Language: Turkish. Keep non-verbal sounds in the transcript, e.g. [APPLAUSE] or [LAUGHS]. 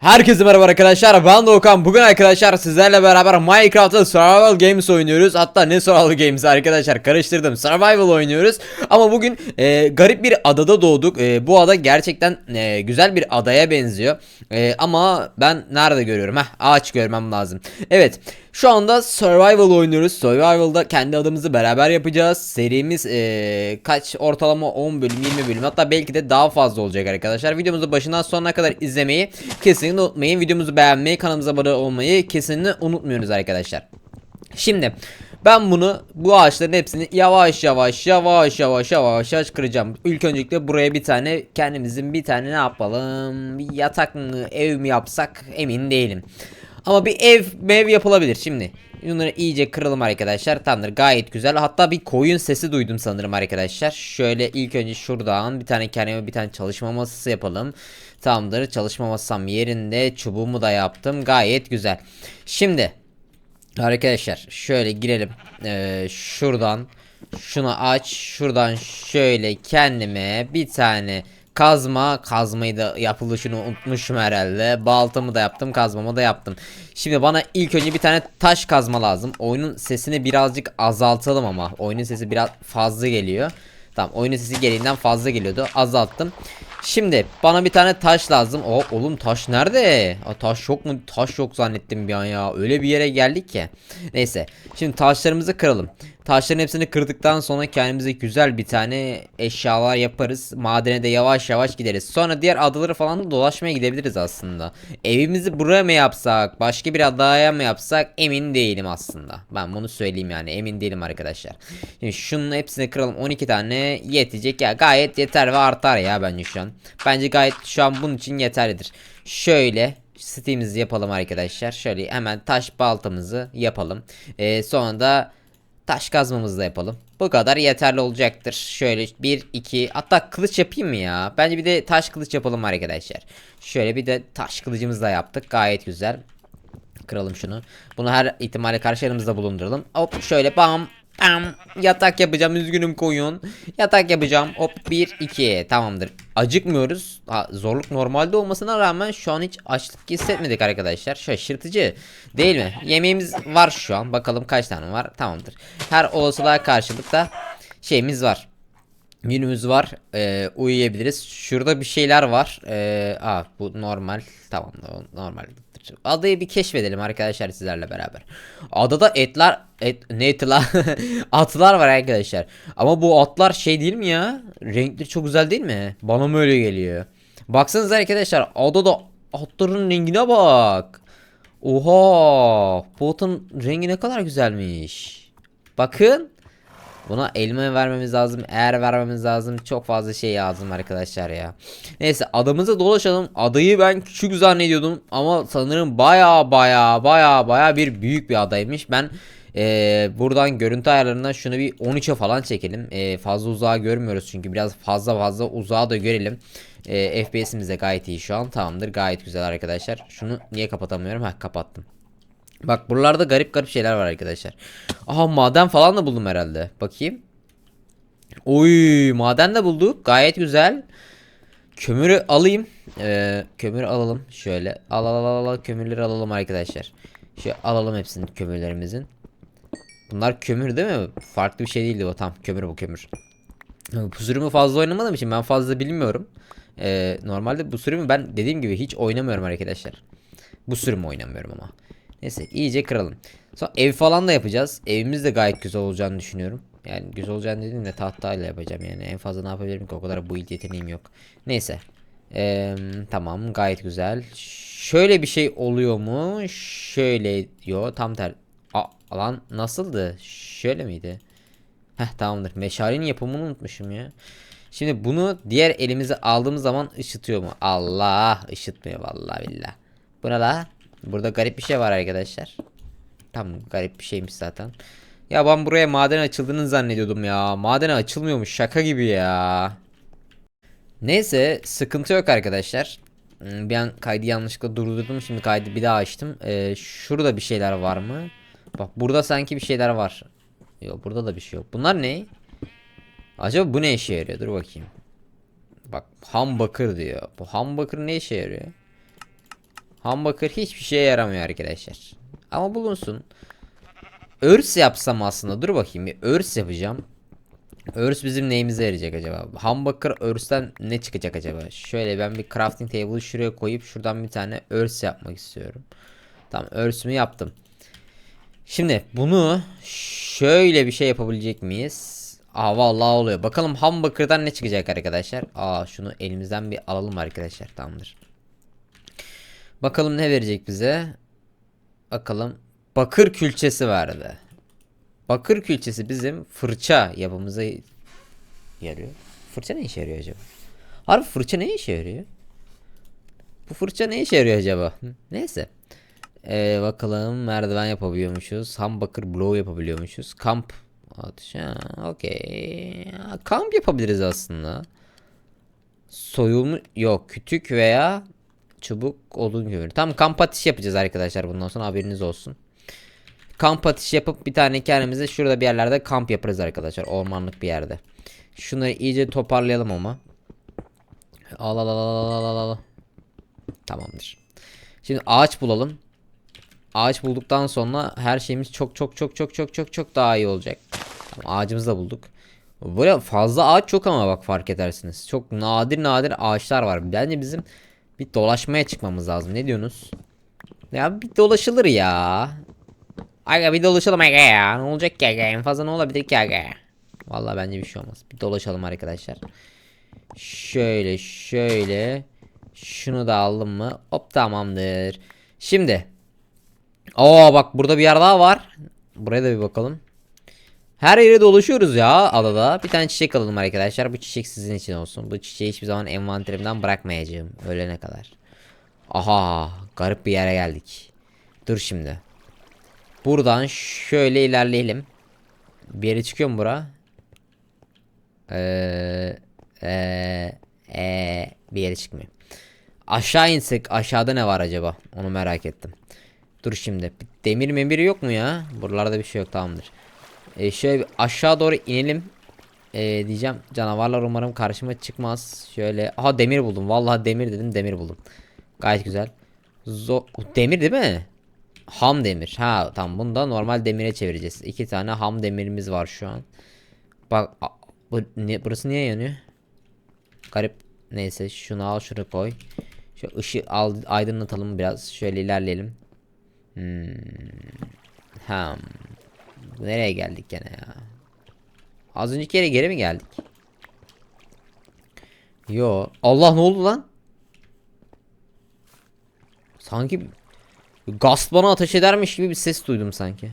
Herkese merhaba arkadaşlar ben Doğukan bugün arkadaşlar sizlerle beraber Minecraft'ta Survival Games oynuyoruz. Hatta ne Survival Games arkadaşlar karıştırdım. Survival oynuyoruz. Ama bugün e, garip bir adada doğduk. E, bu ada gerçekten e, güzel bir adaya benziyor. E, ama ben nerede görüyorum? Heh, ağaç görmem lazım. Evet şu anda Survival oynuyoruz. Survival'da kendi adımızı beraber yapacağız. Serimiz e, kaç? Ortalama 10 bölüm 20 bölüm. Hatta belki de daha fazla olacak arkadaşlar. Videomuzu başından sonuna kadar izlemeyi kesinlikle unutmayın videomuzu beğenmeyi kanalımıza abone olmayı kesinlikle unutmuyoruz arkadaşlar Şimdi ben bunu bu ağaçların hepsini yavaş yavaş yavaş yavaş yavaş yavaş kıracağım. İlk öncelikle buraya bir tane kendimizin bir tane ne yapalım? Bir yatak mı ev mi yapsak emin değilim. Ama bir ev mev yapılabilir şimdi. Bunları iyice kıralım arkadaşlar. Tamamdır gayet güzel. Hatta bir koyun sesi duydum sanırım arkadaşlar. Şöyle ilk önce şuradan bir tane kendime bir tane çalışma masası yapalım. Tamamdır çalışma masam yerinde. Çubuğumu da yaptım. Gayet güzel. Şimdi Arkadaşlar şöyle girelim. Ee, şuradan şunu aç. Şuradan şöyle kendime bir tane kazma. Kazmayı da yapılışını unutmuşum herhalde. Baltamı da yaptım. Kazmamı da yaptım. Şimdi bana ilk önce bir tane taş kazma lazım. Oyunun sesini birazcık azaltalım ama. Oyunun sesi biraz fazla geliyor. Tamam oyunun sesi gereğinden fazla geliyordu. Azalttım. Şimdi bana bir tane taş lazım. O oğlum taş nerede? Aa, taş yok mu? Taş yok zannettim bir an ya. Öyle bir yere geldik ki. Neyse. Şimdi taşlarımızı kıralım. Taşların hepsini kırdıktan sonra kendimize güzel bir tane eşyalar yaparız. Madene de yavaş yavaş gideriz. Sonra diğer adaları falan da dolaşmaya gidebiliriz aslında. Evimizi buraya mı yapsak? Başka bir adaya mı yapsak? Emin değilim aslında. Ben bunu söyleyeyim yani. Emin değilim arkadaşlar. Şimdi şunun hepsini kıralım. 12 tane yetecek ya. Gayet yeter ve artar ya bence şu an. Bence gayet şu an bunun için yeterlidir. Şöyle Steam'imizi yapalım arkadaşlar. Şöyle hemen taş baltamızı yapalım. Ee, sonra da taş kazmamızı da yapalım. Bu kadar yeterli olacaktır. Şöyle 1 2 hatta kılıç yapayım mı ya? Bence bir de taş kılıç yapalım arkadaşlar. Şöyle bir de taş kılıcımızı da yaptık. Gayet güzel. Kıralım şunu. Bunu her ihtimale karşı yanımızda bulunduralım. Hop şöyle bam bam yatak yapacağım üzgünüm koyun. Yatak yapacağım. Hop 1 2 tamamdır. Acıkmıyoruz. Ha, zorluk normalde olmasına rağmen şu an hiç açlık hissetmedik arkadaşlar. Şaşırtıcı değil mi? Yemeğimiz var şu an. Bakalım kaç tane var. Tamamdır. Her olasılığa karşılık da şeyimiz var. Günümüz var. Ee, uyuyabiliriz. Şurada bir şeyler var. Ee, aa, bu normal. Tamam normal. Adayı bir keşfedelim arkadaşlar sizlerle beraber. Adada etler et ne etler [LAUGHS] atlar var arkadaşlar. Ama bu atlar şey değil mi ya? Renkleri çok güzel değil mi? Bana mı öyle geliyor? Baksanıza arkadaşlar adada atların rengine bak. Oha! Bu atın rengi ne kadar güzelmiş. Bakın. Buna elma vermemiz lazım. Eğer vermemiz lazım. Çok fazla şey lazım arkadaşlar ya. Neyse adamıza dolaşalım. Adayı ben küçük zannediyordum. Ama sanırım baya baya baya baya bir büyük bir adaymış. Ben ee, buradan görüntü ayarlarından şunu bir 13'e falan çekelim. Ee, fazla uzağa görmüyoruz çünkü biraz fazla fazla uzağa da görelim. Ee, FPS'imiz de gayet iyi şu an. Tamamdır gayet güzel arkadaşlar. Şunu niye kapatamıyorum? Ha kapattım. Bak buralarda garip garip şeyler var arkadaşlar. Aha maden falan da buldum herhalde. Bakayım. Oy maden de bulduk. Gayet güzel. Kömürü alayım. Ee, kömürü alalım. Şöyle. Al al al al kömürleri alalım arkadaşlar. Şöyle alalım hepsini kömürlerimizin. Bunlar kömür değil mi? Farklı bir şey değildi o. Tam kömür bu kömür. Bu sürümü fazla oynamadığım için ben fazla bilmiyorum. Ee, normalde bu sürümü ben dediğim gibi hiç oynamıyorum arkadaşlar. Bu sürümü oynamıyorum ama. Neyse iyice kıralım. Sonra ev falan da yapacağız. Evimiz de gayet güzel olacağını düşünüyorum. Yani güzel olacağını dediğim de tahtayla yapacağım yani. En fazla ne yapabilirim ki o kadar build yeteneğim yok. Neyse. Ee, tamam gayet güzel. Şöyle bir şey oluyor mu? Şöyle diyor. Tam ter... Aa, lan nasıldı? Şöyle miydi? Heh tamamdır. Meşalenin yapımını unutmuşum ya. Şimdi bunu diğer elimize aldığımız zaman ışıtıyor mu? Allah ışıtmıyor vallahi billah. Bu ne la? Burada garip bir şey var arkadaşlar. Tam garip bir şeymiş zaten. Ya ben buraya maden açıldığını zannediyordum ya. Maden açılmıyormuş şaka gibi ya. Neyse sıkıntı yok arkadaşlar. Hmm, Bir an kaydı yanlışlıkla durdurdum. Şimdi kaydı bir daha açtım. Ee, şurada bir şeyler var mı? Bak burada sanki bir şeyler var. Yok burada da bir şey yok. Bunlar ne? Acaba bu ne işe yarıyor? Dur bakayım. Bak ham bakır diyor. Bu ham bakır ne işe yarıyor? Humbucker hiçbir şeye yaramıyor arkadaşlar. Ama bulunsun. Örs yapsam aslında. Dur bakayım bir örs yapacağım. Örs bizim neyimize yarayacak acaba? Humbucker örsten ne çıkacak acaba? Şöyle ben bir crafting table şuraya koyup şuradan bir tane örs yapmak istiyorum. Tamam örsümü yaptım. Şimdi bunu şöyle bir şey yapabilecek miyiz? Aa vallahi oluyor. Bakalım humbucker'dan ne çıkacak arkadaşlar? Aa şunu elimizden bir alalım arkadaşlar. Tamamdır. Bakalım ne verecek bize? Bakalım. Bakır külçesi verdi. Bakır külçesi bizim fırça yapımıza yarıyor. Fırça ne işe yarıyor acaba? Harbi fırça ne işe yarıyor? Bu fırça ne işe yarıyor acaba? Neyse. Ee, bakalım merdiven yapabiliyormuşuz. Humbucker blow yapabiliyormuşuz. Kamp atış. Okey. Kamp yapabiliriz aslında. Soyulmu yok. Kütük veya çubuk odun kömürü. Tam kamp ateşi yapacağız arkadaşlar bundan sonra haberiniz olsun. Kamp ateşi yapıp bir tane kendimize şurada bir yerlerde kamp yaparız arkadaşlar. Ormanlık bir yerde. Şunları iyice toparlayalım ama. Al al al al al al. Tamamdır. Şimdi ağaç bulalım. Ağaç bulduktan sonra her şeyimiz çok çok çok çok çok çok çok daha iyi olacak. Tamam, ağacımızı da bulduk. Böyle fazla ağaç çok ama bak fark edersiniz. Çok nadir nadir ağaçlar var. Bence bizim bir dolaşmaya çıkmamız lazım. Ne diyorsunuz? Ya bir dolaşılır ya. Aga bir dolaşalım aga ya. Ne olacak ki aga? En fazla ne olabilir ki aga? Vallahi bence bir şey olmaz. Bir dolaşalım arkadaşlar. Şöyle şöyle. Şunu da aldım mı? Hop tamamdır. Şimdi. Aa bak burada bir yer daha var. Buraya da bir bakalım. Her yere dolaşıyoruz ya adada. Bir tane çiçek alalım arkadaşlar. Bu çiçek sizin için olsun. Bu çiçeği hiçbir zaman envanterimden bırakmayacağım. Ölene kadar. Aha garip bir yere geldik. Dur şimdi. Buradan şöyle ilerleyelim. Bir yere çıkıyor mu bura? Eee eee eee bir yere çıkmıyor. Aşağı insek aşağıda ne var acaba? Onu merak ettim. Dur şimdi. Demir memiri yok mu ya? Buralarda bir şey yok tamamdır. Ee, şöyle bir aşağı doğru inelim. Ee, diyeceğim canavarlar umarım karşıma çıkmaz. Şöyle aha demir buldum. Vallahi demir dedim demir buldum. Gayet güzel. Zo demir değil mi? Ham demir. Ha tamam bunu da normal demire çevireceğiz. İki tane ham demirimiz var şu an. Bak bu, ne, burası niye yanıyor? Garip. Neyse şunu al şunu koy. Şu ışığı al, aydınlatalım biraz. Şöyle ilerleyelim. Hmm. Ham. Nereye geldik gene ya? Az önceki yere geri mi geldik? Yo. Allah ne oldu lan? Sanki gaz bana ateş edermiş gibi bir ses duydum sanki.